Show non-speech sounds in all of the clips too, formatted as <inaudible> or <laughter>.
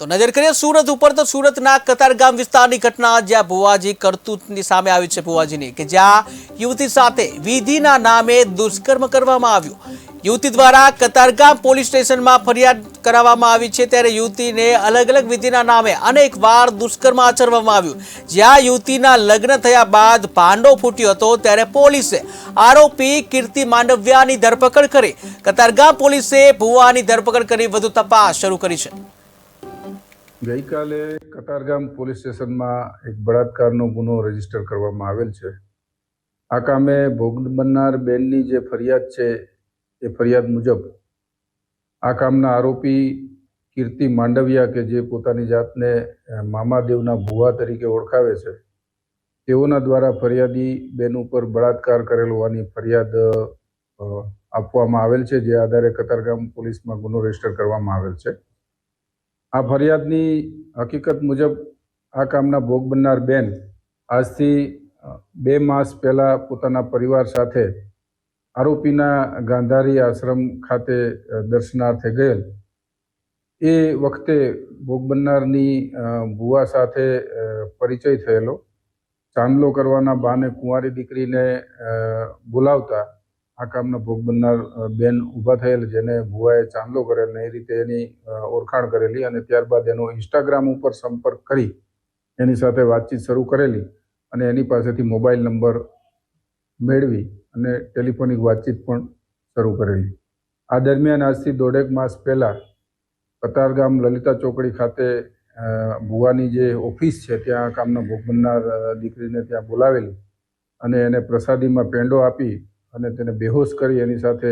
તો નજર કરીએ સુરત ઉપર, તો સુરતના કતારગામ વિસ્તારની ઘટના જ્યાં ભુવાજી કરતૂતની સામે આવી છે ભુવાજીની, કે જ્યાં યુવતી સાથે વિધિના નામે દુષ્કર્મ કરવામાં આવ્યું. યુવતી દ્વારા કતારગામ પોલીસ સ્ટેશનમાં ફરિયાદ કરાવવામાં આવી છે, ત્યારે યુવતીને અલગ અલગ વિધિના નામે અનેક વાર દુષ્કર્મ આચરવામાં આવ્યું. જ્યાં યુવતીના લગ્ન થયા બાદ ભાંડો ફૂટ્યો હતો, ત્યારે પોલીસે આરોપી કીર્તિ માંડવ્યાની ધરપકડ કરી. કતારગામ પોલીસે ભુવાની ધરપકડ કરી, વધુ તપાસ શરૂ કરી છે. ગઈકાલે કતારગામ પોલીસ સ્ટેશનમાં એક બળાત્કારનો ગુનો રજિસ્ટર કરવામાં આવેલ છે. આ કામે ભોગ બનનાર બેનની જે ફરિયાદ છે, એ ફરિયાદ મુજબ આ કામના આરોપી કીર્તિ માંડવિયા કે જે પોતાની જાતને મામાદેવના ભુવા તરીકે ઓળખાવે છે, તેઓના દ્વારા ફરિયાદી બેન ઉપર બળાત્કાર કરેલ હોવાની ફરિયાદ આપવામાં આવેલ છે, જે આધારે કતારગામ પોલીસમાં ગુનો રજિસ્ટર કરવામાં આવેલ છે. આ ફરિયાદની હકીકત મુજબ આ કામના ભોગ બનનાર બેન આજથી બે માસ પહેલાં પોતાના પરિવાર સાથે આરોપીના ગાંધારી આશ્રમ ખાતે દર્શનાર્થે ગયેલ. એ વખતે ભોગ બનનારની ભુવા સાથે પરિચય થયેલો. ચાંદલો કરવાના બહાને કુંવારી દીકરીને બોલાવતા આ કામના ભોગ બનનાર બેન ઊભા થયેલ જેને ભુવાએ ચાંદલો કરેલ ને એ રીતે એની ઓળખાણ કરેલી અને ત્યારબાદ એનો ઇન્સ્ટાગ્રામ ઉપર સંપર્ક કરી એની સાથે વાતચીત શરૂ કરેલી અને એની પાસેથી મોબાઈલ નંબર મેળવી અને ટેલિફોનિક વાતચીત પણ શરૂ કરેલી. આ દરમિયાન આજથી દોઢેક માસ પહેલાં કતારગામ લલિતા ચોકડી ખાતે ભુવાની જે ઓફિસ છે ત્યાં કામના ભોગ બનનાર દીકરીને ત્યાં બોલાવેલી અને એને પ્રસાદીમાં પેંડો આપી અને તેને બેહોશ કરી એની સાથે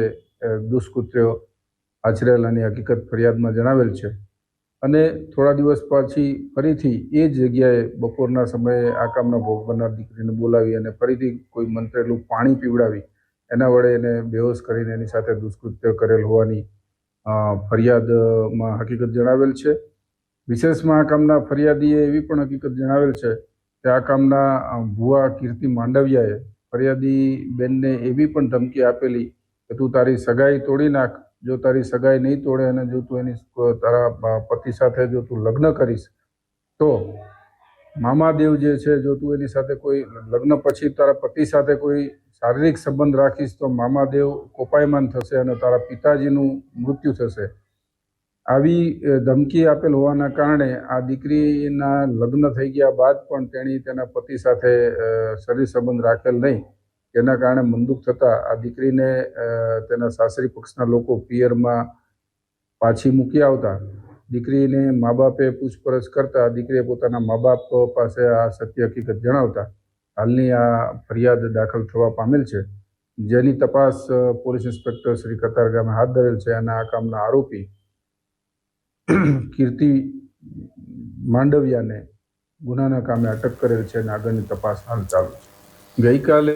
દુષ્કૃત્યો આચરેલાની હકીકત ફરિયાદમાં જણાવેલ છે. અને થોડા દિવસ પછી ફરીથી એ જ જગ્યાએ બપોરના સમયે આ કામના ભોગ બનનાર દીકરીને બોલાવી અને ફરીથી કોઈ મંત્રેલું પાણી પીવડાવી. એના વડે એને બેહોશ કરીને એની સાથે દુષ્કૃત્ય કરેલ હોવાની ફરિયાદમાં હકીકત જણાવેલ છે. વિશેષમાં આ કામના ફરિયાદીએ એવી પણ હકીકત જણાવેલ છે કે આ કામના ભુવા કીર્તિ માંડવિયાએ ફરિયાદી બેનને એવી પણ ધમકી આપેલી કે તું તારી સગાઈ તોડી નાખ. જો તારી સગાઈ નહીં તોડે અને જો તું એની તારા પતિ સાથે જો તું લગ્ન કરીશ, તો મામાદેવ જે છે, જો તું એની સાથે કોઈ લગ્ન પછી તારા પતિ સાથે કોઈ શારીરિક સંબંધ રાખીશ, તો મામાદેવ કોપાયમાન થશે અને તારા પિતાજીનું મૃત્યુ થશે. આવી ધમકી આપેલ હોવાના કારણે આ દીકરીના લગ્ન થઈ ગયા બાદ પણ તેણી તેના પતિ સાથે શરીર સંબંધ રાખેલ નહીં. તેના કારણે મંદુક થતાં આ દીકરીને તેના સાસરી પક્ષના લોકો પિયરમાં પાછી મૂકી આવતા. દીકરીને મા બાપે પૂછપરછ કરતા દીકરીએ પોતાના મા બાપ પાસે આ સત્ય હકીકત જણાવતા. હાલની આ ફરિયાદ દાખલ થવા પામેલ છે. જેની તપાસ પોલીસ ઇન્સ્પેક્ટર શ્રી કતારગામે હાથ ધરેલ છે અને આ કામના આરોપી <clears throat> કીર્તિ માંડવિયાને ગુનાના કામે અટક કરેલ છે અને આગળની તપાસ હાલ ચાલુ છે. ગઈકાલે